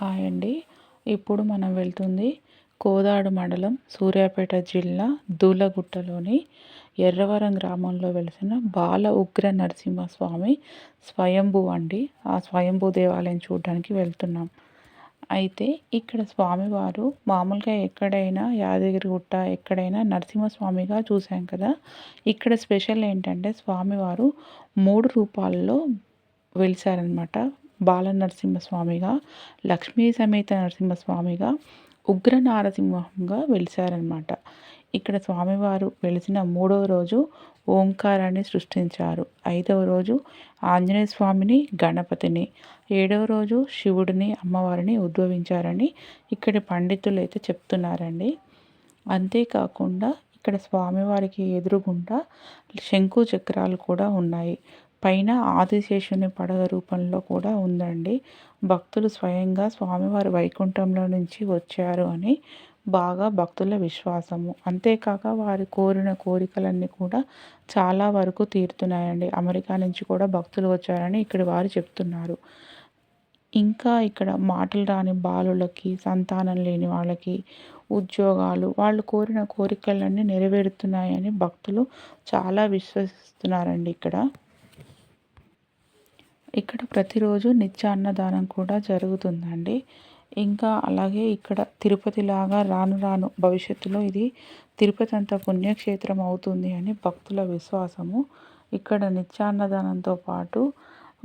Hi అండి. ఇప్పుడు మనం వెళ్తుంది కోదాడు మండలం సూర్యాపేట జిల్లా దూలగుట్టలోని ఎర్రవరం గ్రామంలో వెలిసిన బాల ఉగ్ర నరసింహస్వామి స్వయంభూ అండి. ఆ స్వయంభూ దేవాలయం చూడడానికి వెళ్తున్నాం. అయితే ఇక్కడ స్వామివారు మామూలుగా ఎక్కడైనా యాదగిరిగుట్ట ఎక్కడైనా నరసింహస్వామిగా చూసాం కదా. ఇక్కడ స్పెషల్ ఏంటంటే స్వామివారు మూడు రూపాల్లో వెలిసారనమాట బాల నరసింహస్వామిగా లక్ష్మీ సమేత నరసింహస్వామిగా ఉగ్ర నారసింహంగా వెలిశారనమాట ఇక్కడ స్వామివారు వెలిసిన మూడవ రోజు ఓంకారాన్ని సృష్టించారు. ఐదవ రోజు ఆంజనేయ స్వామిని గణపతిని ఏడవ రోజు శివుడిని అమ్మవారిని ఉద్భవించారని ఇక్కడి పండితులు అయితే చెప్తున్నారండి. అంతేకాకుండా ఇక్కడ స్వామివారికి ఎదురుగుండా శంకు చక్రాలు కూడా ఉన్నాయి. పైన ఆదిశేషుని పడవ రూపంలో కూడా ఉందండి. భక్తులు స్వయంగా స్వామివారి వైకుంఠంలో నుంచి వచ్చారు అని బాగా భక్తుల విశ్వాసము. అంతేకాక వారి కోరిన కోరికలన్నీ కూడా చాలా వరకు తీరుతున్నాయండి. అమెరికా నుంచి కూడా భక్తులు వచ్చారని ఇక్కడ వారు చెప్తున్నారు. ఇంకా ఇక్కడ మాటలు రాని బాలులకి సంతానం లేని వాళ్ళకి ఉద్యోగాలు వాళ్ళు కోరిన కోరికలన్నీ నెరవేరుతున్నాయని భక్తులు చాలా విశ్వసిస్తున్నారండి ఇక్కడ. ఇక్కడ ప్రతిరోజు నిత్య అన్నదానం కూడా జరుగుతుందండి. ఇంకా అలాగే ఇక్కడ తిరుపతి లాగా రాను రాను భవిష్యత్తులో ఇది తిరుపతి అంత పుణ్యక్షేత్రం అవుతుంది అని భక్తుల విశ్వాసము. ఇక్కడ నిత్యాన్నదానంతో పాటు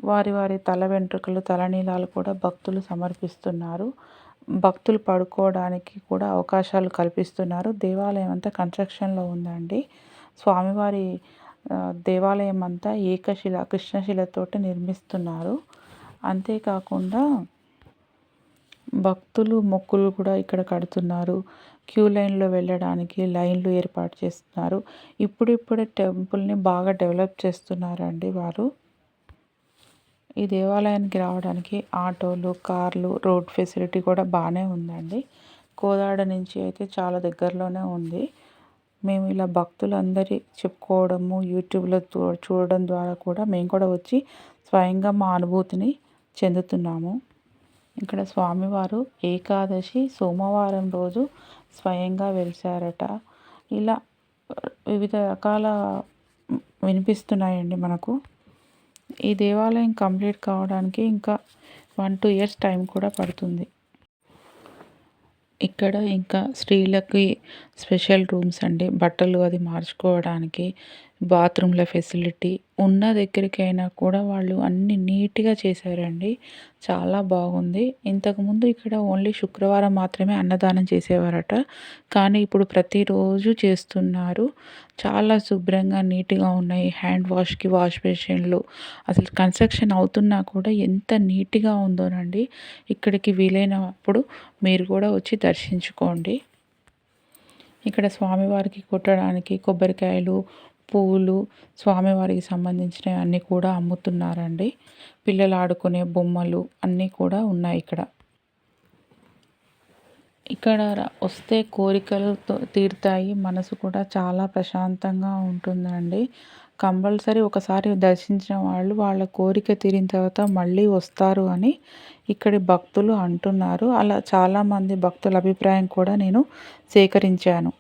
వారి వారి తల వెంట్రుకలు తలనీలాలు కూడా భక్తులు సమర్పిస్తున్నారు. భక్తులు పడుకోవడానికి కూడా అవకాశాలు కల్పిస్తున్నారు. దేవాలయం అంతా కన్స్ట్రక్షన్లో ఉందండి. స్వామివారి దేవాలయం అంతా ఏకశిల కృష్ణశిలతోటి నిర్మిస్తున్నారు. అంతేకాకుండా భక్తులు మొక్కులు కూడా ఇక్కడ కడుతున్నారు. క్యూ లైన్లో వెళ్ళడానికి లైన్లు ఏర్పాటు చేస్తున్నారు. ఇప్పుడిప్పుడే టెంపుల్ని బాగా డెవలప్ చేస్తున్నారండి వారు. ఈ దేవాలయానికి రావడానికి ఆటోలు కార్లు రోడ్ ఫెసిలిటీ కూడా బాగానే ఉందండి. కోదాడ నుంచి అయితే చాలా దగ్గరలోనే ఉంది. మేము ఇలా భక్తులందరి చెప్పుకోవడము యూట్యూబ్లో చూడడం ద్వారా కూడా మేము కూడా వచ్చి స్వయంగా మా అనుభూతిని చెందుతున్నాము. ఇక్కడ స్వామివారు ఏకాదశి సోమవారం రోజు స్వయంగా వెలిసారట ఇలా వివిధ రకాల వినిపిస్తున్నాయండి మనకు. ఈ దేవాలయం కంప్లీట్ కావడానికి ఇంకా వన్ టూ ఇయర్స్ టైం కూడా పడుతుంది. ఇక్కడ ఇంకా స్త్రీలకి స్పెషల్ రూమ్స్ అండి. బట్టలు అది మార్చుకోవడానికి బాత్రూమ్ల ఫెసిలిటీ ఉన్న దగ్గరికైనా కూడా వాళ్ళు అన్ని నీట్గా చేశారండి. చాలా బాగుంది. ఇంతకుముందు ఇక్కడ ఓన్లీ శుక్రవారం మాత్రమే అన్నదానం చేసేవారట. కానీ ఇప్పుడు ప్రతిరోజు చేస్తున్నారు. చాలా శుభ్రంగా నీట్గా ఉన్నాయి. హ్యాండ్ వాష్కి వాష్ బేషన్లు. అసలు కన్స్ట్రక్షన్ అవుతున్నా కూడా ఎంత నీట్గా ఉందోనండి. ఇక్కడికి వీలైనప్పుడు మీరు కూడా వచ్చి దర్శించుకోండి. ఇక్కడ స్వామివారికి కొట్టడానికి కొబ్బరికాయలు పూలు స్వామివారికి సంబంధించినవి అన్నీ కూడా అమ్ముతున్నారండి. పిల్లలు ఆడుకునే బొమ్మలు అన్నీ కూడా ఉన్నాయి ఇక్కడ. ఇక్కడ వస్తే కోరికలు తీరుతాయి. మనసు కూడా చాలా ప్రశాంతంగా ఉంటుందండి. కంపల్సరీ ఒకసారి దర్శించిన వాళ్ళు వాళ్ళ కోరిక తీరిన తర్వాత మళ్ళీ వస్తారు అని ఇక్కడి భక్తులు అంటున్నారు. అలా చాలామంది భక్తుల అభిప్రాయం కూడా నేను సేకరించాను.